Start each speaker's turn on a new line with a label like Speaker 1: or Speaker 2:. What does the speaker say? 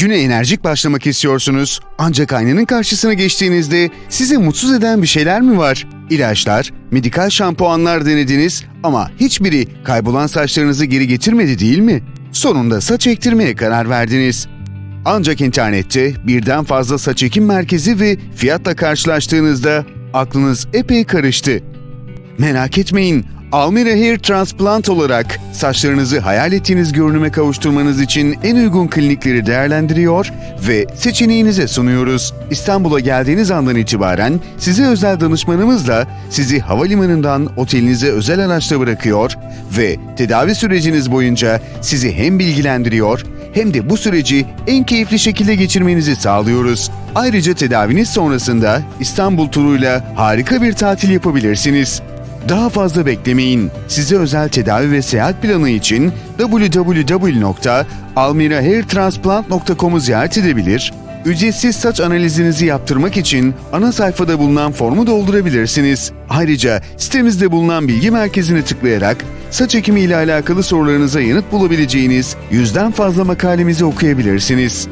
Speaker 1: Güne enerjik başlamak istiyorsunuz ancak aynanın karşısına geçtiğinizde sizi mutsuz eden bir şeyler mi var? İlaçlar, medikal şampuanlar denediniz ama hiçbiri kaybolan saçlarınızı geri getirmedi değil mi? Sonunda saç ektirmeye karar verdiniz. Ancak internette birden fazla saç ekim merkezi ve fiyatla karşılaştığınızda aklınız epey karıştı. Merak etmeyin, Almira Hair Transplant olarak saçlarınızı hayal ettiğiniz görünüme kavuşturmanız için en uygun klinikleri değerlendiriyor ve seçeneğinize sunuyoruz. İstanbul'a geldiğiniz andan itibaren size özel danışmanımızla sizi havalimanından otelinize özel araçla bırakıyor ve tedavi süreciniz boyunca sizi hem bilgilendiriyor hem de bu süreci en keyifli şekilde geçirmenizi sağlıyoruz. Ayrıca tedaviniz sonrasında İstanbul turuyla harika bir tatil yapabilirsiniz. Daha fazla beklemeyin. Size özel tedavi ve seyahat planı için www.almirahairtransplant.com'u ziyaret edebilir, ücretsiz saç analizinizi yaptırmak için ana sayfada bulunan formu doldurabilirsiniz. Ayrıca sitemizde bulunan bilgi merkezine tıklayarak saç ekimi ile alakalı sorularınıza yanıt bulabileceğiniz yüzden fazla makalemizi okuyabilirsiniz.